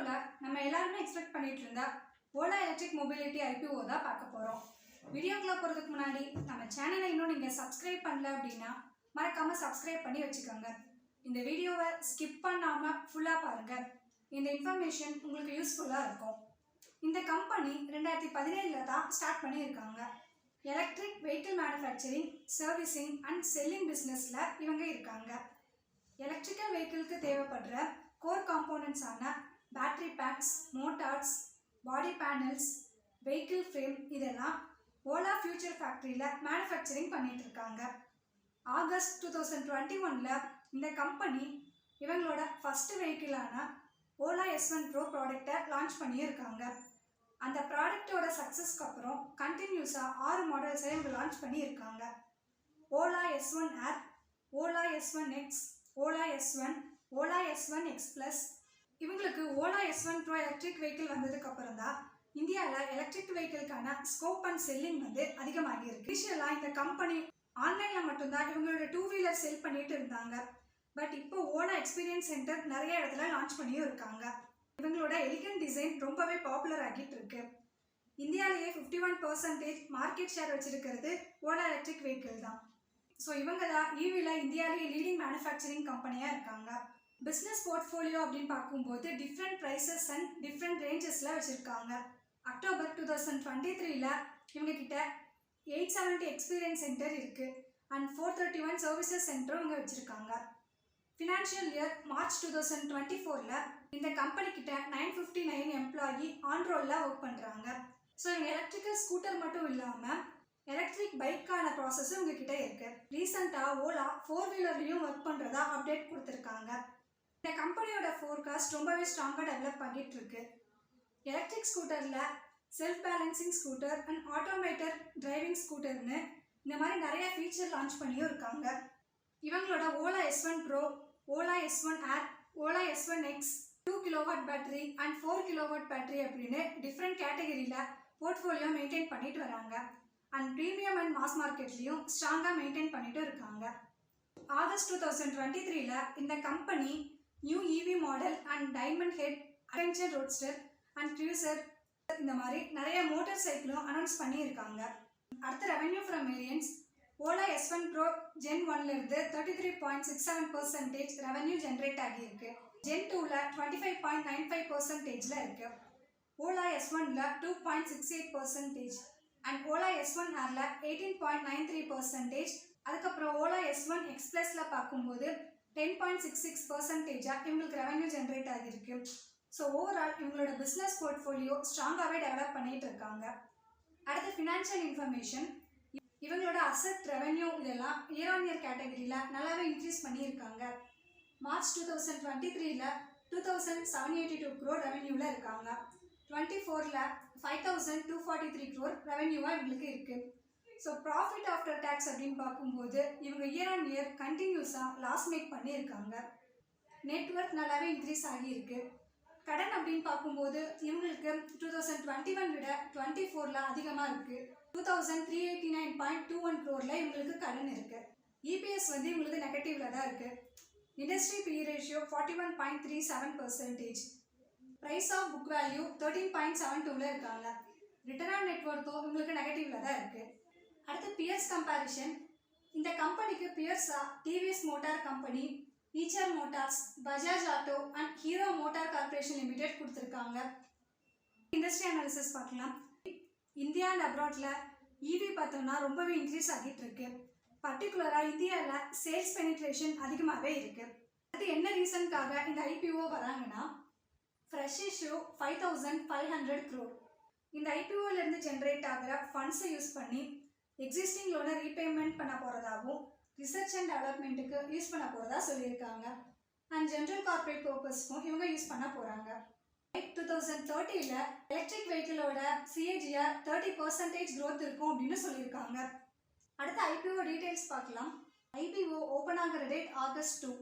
வீடியோவில் நம்ம எல்லாருமே எக்ஸ்பெக்ட் பண்ணிட்டு இருந்தா ஓலா எலக்ட்ரிக் மொபிலிட்டி ஐபிஓ தான் பார்க்க போகிறோம் வீடியோக்குள்ளே போகிறதுக்கு முன்னாடி நம்ம சேனலை இன்னும் நீங்கள் சப்ஸ்கிரைப் பண்ணல அப்படின்னா மறக்காமல் சப்ஸ்கிரைப் பண்ணி வச்சுக்கோங்க. இந்த வீடியோவை ஸ்கிப் பண்ணாமல் ஃபுல்லாக பாருங்கள் இந்த இன்ஃபர்மேஷன் உங்களுக்கு யூஸ்ஃபுல்லாக இருக்கும். இந்த கம்பெனி ரெண்டாயிரத்தி பதினேழில் தான் ஸ்டார்ட் பண்ணியிருக்காங்க. Electric vehicle manufacturing servicing and selling பிஸ்னஸில் இவங்க இருக்காங்க. எலக்ட்ரிக்கல் வெஹிக்கிளுக்கு தேவைப்படுற core காம்போனன்ட்ஸான battery packs motors body panels vehicle frame இதெல்லாம் ஓலா ஃபியூச்சர் ஃபேக்ட்ரியில் மேனுஃபேக்சரிங் பண்ணிகிட்டு இருக்காங்க. ஆகஸ்ட் டூ தௌசண்ட் டுவெண்ட்டி ஒனில் இந்த கம்பெனி இவங்களோட ஃபஸ்ட்டு வெஹிக்கிளான ஓலா எஸ் ஒன் ப்ரோ ப்ராடக்டை லான்ச் பண்ணியிருக்காங்க. அந்த ப்ராடக்டோட சக்ஸஸ்க்கு அப்புறம் கண்டினியூஸாக ஆறு மாடல்ஸை இவங்க லான்ச் பண்ணியிருக்காங்க. Ola S one R Ola S one X Ola S one Ola S one X plus இவங்களுக்கு Ola S one pro electric vehicle வந்ததுக்கு அப்புறம் தான் இந்தியாவில் எலக்ட்ரிக் வெஹிக்கிள்கான ஸ்கோப் அண்ட் செல்லிங் வந்து அதிகமாகி இருக்கு இனிஷியலாக இந்த கம்பெனி ஆன்லைனில் மட்டும்தான் இவங்களோட டூ வீலர் செல் பண்ணிட்டு இருந்தாங்க. பட் இப்போ ஓலா எக்ஸ்பீரியன்ஸ் சென்டர் நிறைய இடத்துல லான்ச் பண்ணியும் இருக்காங்க. இவங்களோட எலிகன் டிசைன் ரொம்பவே பாப்புலர் ஆகிட்டு இருக்கு. இந்தியாவிலேயே fifty one percentage market share வச்சிருக்கிறது ஓலா எலக்ட்ரிக் வெஹிக்கிள் தான். ஸோ இவங்க தான் ஈவியில் இந்தியாவிலேயே லீடிங் மேனுஃபேக்சரிங் கம்பெனியாக இருக்காங்க. பிஸ்னஸ் போர்ட்ஃபோலியோ அப்படின்னு பார்க்கும்போது டிஃப்ரெண்ட் ப்ரைஸஸ் அண்ட் டிஃப்ரெண்ட் ரேஞ்சஸில் வச்சுருக்காங்க. அக்டோபர் டூ தௌசண்ட் டுவெண்ட்டி த்ரீல இவங்க கிட்ட எயிட் செவன்ட்டி எக்ஸ்பீரியன்ஸ் சென்டர் இருக்குது and four thirty one services சென்டரும் இவங்க வச்சுருக்காங்க. Financial year March two thousand twenty ஃபோரில் இந்த கம்பெனி கிட்ட nine fifty nine employee on ரோலில் ஒர்க் பண்ணுறாங்க ஸோ இவங்க எலக்ட்ரிக்கல் ஸ்கூட்டர் மட்டும் இல்லாமல் எலக்ட்ரிக் பைக்கான ப்ராசஸும் உங்ககிட்ட இருக்குது ரீசெண்டாக ஓலா ஃபோர் வீலர்லேயும் ஒர்க் பண்ணுறதா அப்டேட் கொடுத்துருக்காங்க. இந்த கம்பெனியோட ஃபோர்காஸ்ட் ரொம்பவே ஸ்ட்ராங்காக டெவலப் பண்ணிட்டு இருக்கு electric ஸ்கூட்டரில் self balancing scooter and automated driving ஸ்கூட்டர்னு இந்த மாதிரி நிறைய ஃபீச்சர் லான்ச் பண்ணியும் இருக்காங்க. இவங்களோட Ola S one pro Ola S one R Ola S one X two kilowatt battery and four kilowatt battery அப்படின்னு டிஃப்ரெண்ட் கேட்டகரியில் போர்ட்ஃபோலியோ மெயின்டைன் பண்ணிட்டு வராங்க. அண்ட் ப்ரீமியம் அண்ட் மாஸ் மார்க்கெட்லேயும் ஸ்ட்ராங்காக மெயின்டைன் பண்ணிட்டு இருக்காங்க. ஆகஸ்ட் டூ தௌசண்ட் டுவெண்ட்டி த்ரீல இந்த company new EV model and diamond head adventure roadster and cruiser இந்த மாதிரி நிறைய மோட்டார் சைக்கிளும் அனௌன்ஸ் பண்ணியிருக்காங்க. அடுத்த revenue from variants Ola S one pro gen ஒன்லேருந்து thirty three point six seven percentage revenue generate ஆகியிருக்கு. ஜென் டூவில் twenty five point nine five பர்சன்டேஜில் இருக்குது ஓலா எஸ் ஒனில் two point six eight percentage and Ola S one ஆரில் eighteen point nine three percentage அதுக்கப்புறம் Ola S one எக்ஸ்பிளஸில் பார்க்கும்போது ten point six six பர்சன்டேஜாக இவங்களுக்கு ரெவன்யூ ஜென்ரேட் ஆகியிருக்கு. ஸோ ஓவரால் இவங்களோட பிஸ்னஸ் போர்ட்ஃபோலியோ ஸ்ட்ராங்காகவே டெவலப் பண்ணிட்டு இருக்காங்க. அடுத்து ஃபினான்ஷியல் இன்ஃபர்மேஷன் இவங்களோட அசட் ரெவென்யூ இதெல்லாம் இயர் ஆன் இயர் கேட்டகரியில் நல்லாவே இன்க்ரீஸ் பண்ணியிருக்காங்க. மார்ச் டூ தௌசண்ட் டுவெண்ட்டி த்ரீல two thousand seven eighty two crore ரெவென்யூவில் இருக்காங்க. டுவெண்ட்டி ஃபோரில் five thousand two forty three crore ரெவென்யூவாக இவங்களுக்கு இருக்குது ஸோ ப்ராஃபிட் ஆஃப்டர் டேக்ஸ் அப்படின்னு பார்க்கும்போது இவங்க இயர் ஆன் இயர் கண்டினியூஸாக லாஸ் மேக் பண்ணியிருக்காங்க. நெட்ஒர்க் நல்லாவே இன்க்ரீஸ் ஆகியிருக்கு. கடன் அப்படின்னு பார்க்கும்போது இவங்களுக்கு டூ தௌசண்ட் டுவெண்ட்டி ஒன் விட டுவெண்ட்டி ஃபோரில் அதிகமாக இருக்குது two thousand three eighty nine point two one க்ரோரில் இவங்களுக்கு கடன் இருக்குது இபிஎஸ் வந்து இவங்களுக்கு நெகட்டிவில் தான் இருக்குது industry P ratio forty one point three seven percentage price of book value thirteen point seven டூவில் இருக்காங்க. ரிட்டர்ன் ஆன் நெட்ஒர்க்கும் இவங்களுக்கு நெகட்டிவில் தான் இருக்குது அடுத்து பியர்ஸ் கம்பேரிஷன் இந்த கம்பெனிக்கு பியர்ஸாக TVS motor company Eicher motors Bajaj auto and Hero motor corporation limited கொடுத்துருக்காங்க. இண்டஸ்ட்ரி அனாலிசிஸ் பார்க்கலாம். இந்தியா அண்ட் அப்ராட்டில் இவி பார்த்தோம்னா ரொம்பவே இன்க்ரீஸ் ஆகிட்டு இருக்கு. பர்டிகுலராக இந்தியாவில் சேல்ஸ் பெனிட்ரேஷன் அதிகமாகவே இருக்கு. அது என்ன ரீசனுக்காக இந்த ஐபிஓ வராங்கன்னா fresh issue five thousand five hundred crore இந்த ஐபிஓலேருந்து ஜென்ரேட் ஆகிற ஃபண்ட்ஸை யூஸ் பண்ணி எக்ஸிஸ்டிங் லோனை ரீபேமெண்ட் பண்ண போகிறதாகவும் ரிசர்ச் அண்ட் டெவலப்மெண்ட்டுக்கு யூஸ் பண்ண போகிறதா சொல்லியிருக்காங்க. அண்ட் ஜென்ரல் கார்பரேட் பர்பஸ்க்கும் இவங்க யூஸ் பண்ண போகிறாங்க டூ தௌசண்ட் தேர்ட்டியில் எலக்ட்ரிக் வெஹிக்கிளோட சிஏஜிஆர் தேர்ட்டி பர்சன்டேஜ் க்ரோத் இருக்கும் அப்படின்னு சொல்லியிருக்காங்க. அடுத்த ஐபிஓ டீடைல்ஸ் பார்க்கலாம். ஐபிஓ ஓப்பன் ஆகிற date August two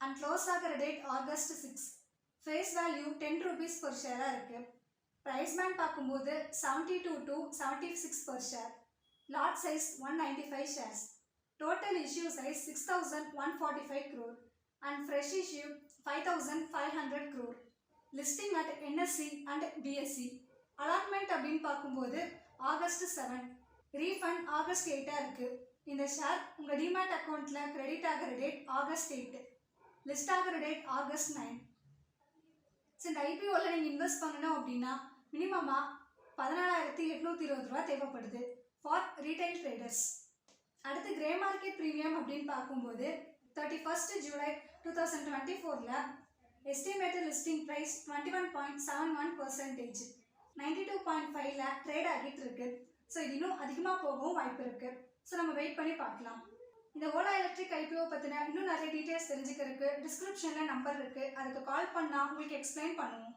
and close ஆகிற date August six face value ten rupees per ஷேராக இருக்குது ப்ரைஸ் பேண்ட் பார்க்கும்போது seventy two to seventy six per share lot size one ninety five shares total issue size six thousand one forty five crore and fresh issue five thousand five hundred crore listing at NSE and BSE allotment அப்படின்னு பார்க்கும்போது August seven refund August எயிட்டாக இருக்குது இந்த share உங்கள் demat அக்கௌண்ட்டில் credit ஆகிற date August eight list ஆகிற date August nine so இந்த ஐபிஓவில் நீங்கள் இன்வெஸ்ட் பண்ணணும் அப்படின்னா மினிமமாக பதினாலாயிரத்தி எட்நூற்றி இருபது ரூபா தேவைப்படுது. ஃபார் ரீட்டைல் ட்ரேடர்ஸ் அடுத்து கிரே மார்க்கெட் ப்ரீமியம் அப்படின்னு பார்க்கும்போது thirty first July two thousand twenty ஃபோரில் estimated listing price twenty one point seven one percentage ninety two point ஃபைவ்ல ட்ரேட் ஆகிட்டு இருக்கு. ஸோ இது இன்னும் அதிகமாக போகவும் வாய்ப்பு இருக்கு. ஸோ நம்ம வெயிட் பண்ணி பார்க்கலாம். இந்த ஓலா எலக்ட்ரிக் ஐபிஓ பற்றின இன்னும் நிறைய டீட்டெயில்ஸ் தெரிஞ்சுக்கிறதுக்கு டிஸ்கிரிப்ஷனில் நம்பர் இருக்குது அதுக்கு கால் பண்ணால் உங்களுக்கு எக்ஸ்பிளைன் பண்ணுவோம்.